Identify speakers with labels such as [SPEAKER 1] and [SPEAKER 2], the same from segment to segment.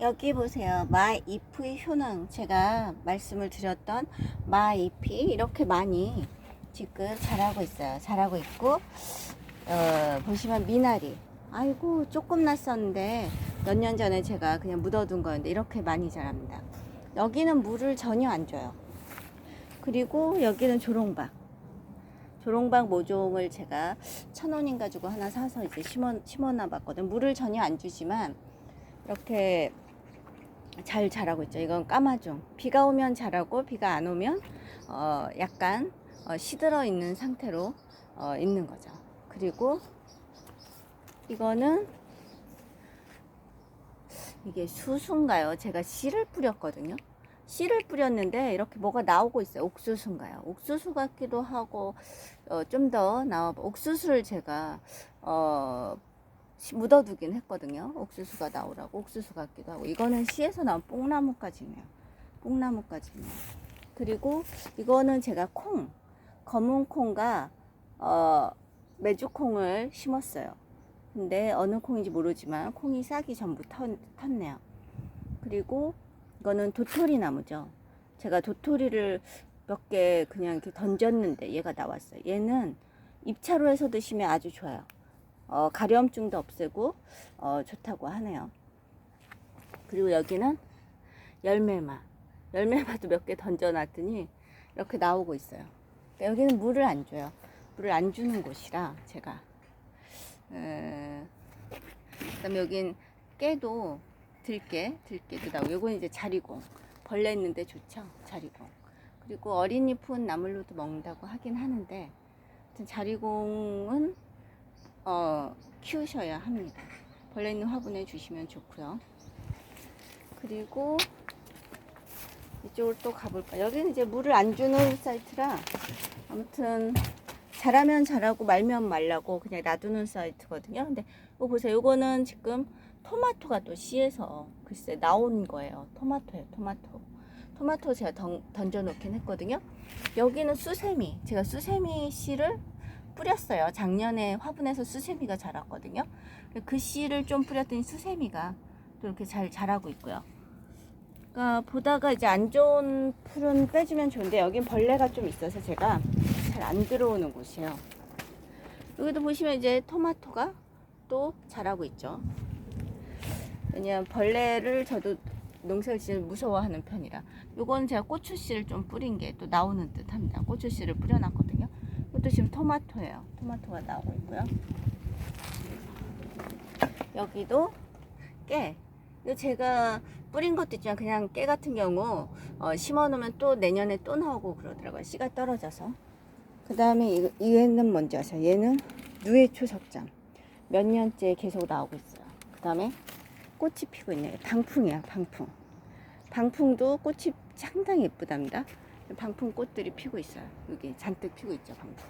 [SPEAKER 1] 여기 보세요. 마잎의 효능. 제가 말씀을 드렸던 마잎이 이렇게 많이 지금 자라고 있어요. 자라고 있고, 어, 보시면 미나리. 아이고, 조금 났었는데, 몇 년 전에 제가 그냥 묻어둔 거였는데, 이렇게 많이 자랍니다. 여기는 물을 전혀 안 줘요. 그리고 여기는 조롱박. 조롱박 모종을 제가 천 원인가 주고 하나 사서 이제 심어, 심어놔 봤거든. 물을 전혀 안 주지만, 이렇게 잘 자라고 있죠. 이건 까마종. 비가 오면 자라고 비가 안 오면 어 약간 어 시들어 있는 상태로 어 있는 거죠. 그리고 이거는 이게 수수인가요? 제가 씨를 뿌렸거든요. 씨를 뿌렸는데 이렇게 뭐가 나오고 있어요. 옥수수인가요? 옥수수 같기도 하고 어, 좀 더 나와. 옥수수를 제가 어, 시- 묻어두긴 했거든요. 옥수수가 나오라고 옥수수 같기도 하고 이거는 씨에서 나온 뽕나무까지네요. 뽕나무까지네요. 그리고 이거는 제가 콩 검은 콩과 어, 메주콩을 심었어요. 근데 어느 콩인지 모르지만 콩이 싹이 전부 텄, 텄네요. 그리고 이거는 도토리 나무죠. 제가 도토리를 몇 개 그냥 이렇게 던졌는데 얘가 나왔어요. 얘는 입차로 해서 드시면 아주 좋아요. 어, 가려움증도 없애고 어, 좋다고 하네요. 그리고 여기는 열매마. 열매마도 몇 개 던져놨더니 이렇게 나오고 있어요. 그러니까 여기는 물을 안 줘요. 물을 안 주는 곳이라 제가. 에, 그다음에 여긴 깨도 들깨, 들깨도 나오고 요건 이제 자리공. 벌레 있는데 좋죠. 자리공. 그리고 어린 잎은 나물로도 먹는다고 하긴 하는데 자리공은 어, 키우셔야 합니다. 벌레 있는 화분에 주시면 좋고요. 그리고 이쪽으로 또 가볼까? 여기는 이제 물을 안 주는 사이트라 아무튼 자라면 자라고 말면 말라고 그냥 놔두는 사이트거든요. 근데 이거 보세요. 이거는 지금 토마토가 또 씨에서 글쎄 나온 거예요. 토마토예요. 토마토. 토마토 제가 던, 던져놓긴 했거든요. 여기는 수세미. 제가 수세미 씨를 뿌렸어요. 작년에 화분에서 수세미가 자랐거든요. 그 씨를 좀 뿌렸더니 수세미가 또 이렇게 잘 자라고 있고요. 그러니까 보다가 이제 안 좋은 풀은 빼주면 좋은데 여긴 벌레가 좀 있어서 제가 잘 안 들어오는 곳이에요. 여기도 보시면 이제 토마토가 또 자라고 있죠. 왜냐면 벌레를 저도 농사를 지을 무서워하는 편이라. 요건 제가 고추씨를 좀 뿌린 게 또 나오는 듯 합니다. 고추씨를 뿌려놨거든요. 이것도 지금 토마토예요. 토마토가 나오고 있고요. 여기도 깨. 이거 제가 뿌린 것도 있지만 그냥 깨 같은 경우 어, 심어 놓으면 또 내년에 또 나오고 그러더라고요. 씨가 떨어져서. 그 다음에 얘는 뭔지 아세요? 얘는 누에 초 석장. 몇 년째 계속 나오고 있어요. 그 다음에 꽃이 피고 있네요. 방풍이야, 방풍. 방풍도 꽃이 상당히 예쁘답니다. 방풍 꽃들이 피고 있어요. 여기 잔뜩 피고 있죠, 방풍.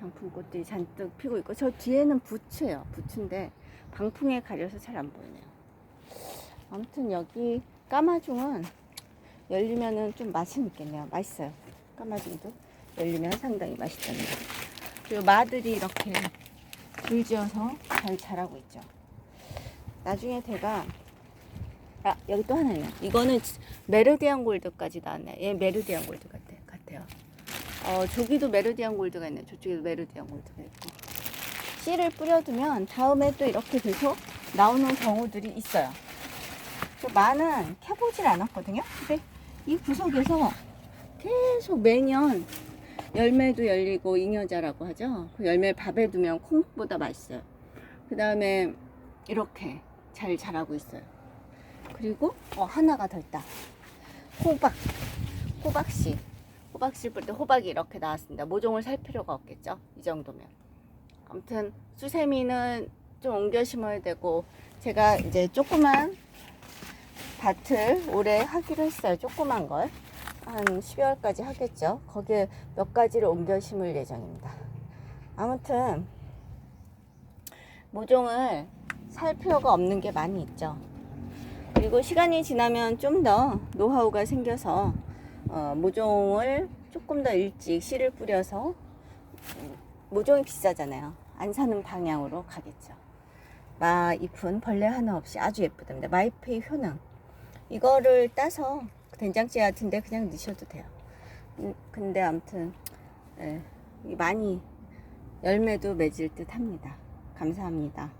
[SPEAKER 1] 방풍 꽃들이 잔뜩 피고 있고, 저 뒤에는 부츠예요. 부츠인데, 방풍에 가려서 잘 안 보이네요. 아무튼 여기 까마중은 열리면은 좀 맛은 있겠네요. 맛있어요. 까마중도 열리면 상당히 맛있답니다. 그리고 마들이 이렇게 줄지어서 잘 자라고 있죠. 나중에 제가 아 여기 또 하나 있네. 이거는 메르디안 골드까지 나왔네. 얘 메르디안 골드 같아, 같아요. 어 저기도 메르디안 골드가 있네. 저쪽에도 메르디안 골드가 있고. 씨를 뿌려두면 다음에 또 이렇게 계속 나오는 경우들이 있어요. 그 마는 캐보질 않았거든요. 근데 이 구석에서 계속 매년 열매도 열리고 잉여자라고 하죠. 그 열매 밥에 두면 콩보다 맛있어요. 그 다음에 이렇게 잘 자라고 있어요. 그리고 어, 하나가 더 있다. 호박. 호박씨. 호박씨 뿌릴 때 호박이 이렇게 나왔습니다. 모종을 살 필요가 없겠죠. 이 정도면. 아무튼 수세미는 좀 옮겨 심어야 되고 제가 이제 조그만 밭을 올해 하기로 했어요. 조그만 걸. 한 12월까지 하겠죠. 거기에 몇 가지를 옮겨 심을 예정입니다. 아무튼 모종을 살 필요가 없는 게 많이 있죠. 그리고 시간이 지나면 좀 더 노하우가 생겨서 어, 모종을 조금 더 일찍 씨를 뿌려서 음, 모종이 비싸잖아요. 안 사는 방향으로 가겠죠. 마 잎은 벌레 하나 없이 아주 예쁘답니다. 마이페이 효능. 이거를 따서 된장찌개 같은데 그냥 넣으셔도 돼요. 음, 근데 아무튼 예, 이 많이 열매도 맺을 듯 합니다. 감사합니다.